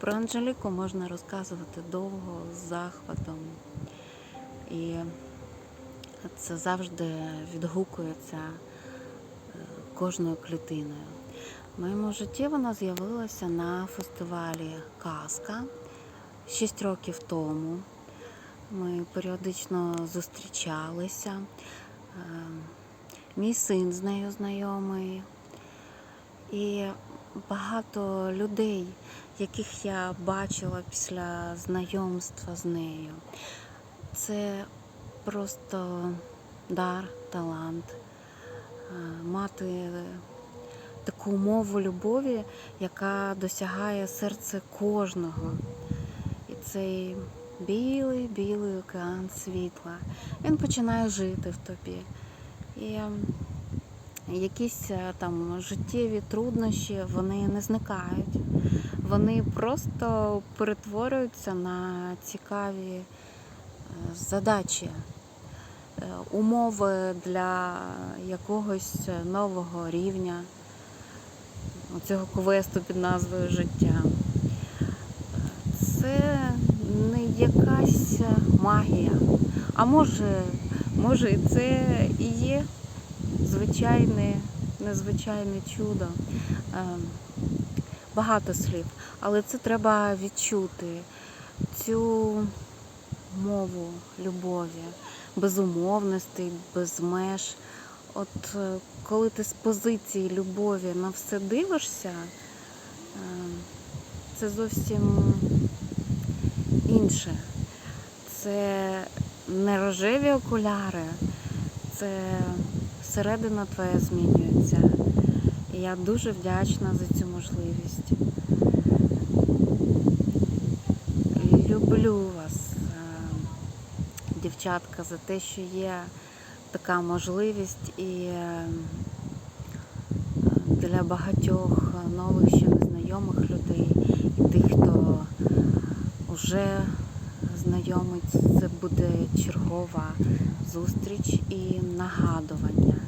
Про Анжеліку можна розказувати довго, з захватом. І це завжди відгукується е, кожною клітиною. В моєму житті вона з'явилася на фестивалі Казка 6 років тому. Ми періодично зустрічалися. Е, Мій син з нею знайомий. І багато людей, яких я бачила після знайомства з нею. Це просто дар, талант, е, мати таку мову любові, яка досягає серце кожного. І цей білий, білий океан світла. Він починає жити в тобі. І ем, якісь е, там життєві труднощі вони не зникають. Вони просто перетворюються на цікаві е, задачі, е, умови для якогось нового рівня цього квесту під назвою життя. Це не якась магія, а може, може і це і є звичайне, незвичайне чудо. Ем, Багато слів, але це треба відчути цю мову любові, безумовностей, без меж. От е, коли ти з позиції любові на все дивишся, ем, це зовсім інше. Це не рожеві окуляри, це середина твоя змінюється. І я дуже вдячна за цю можливість. Люблю вас, е, дівчатка, за те, що є така можливість і е, для багатьох нових ще незнайомих людей і тих, хто вже знайомить, це буде чергова зустріч і нагадування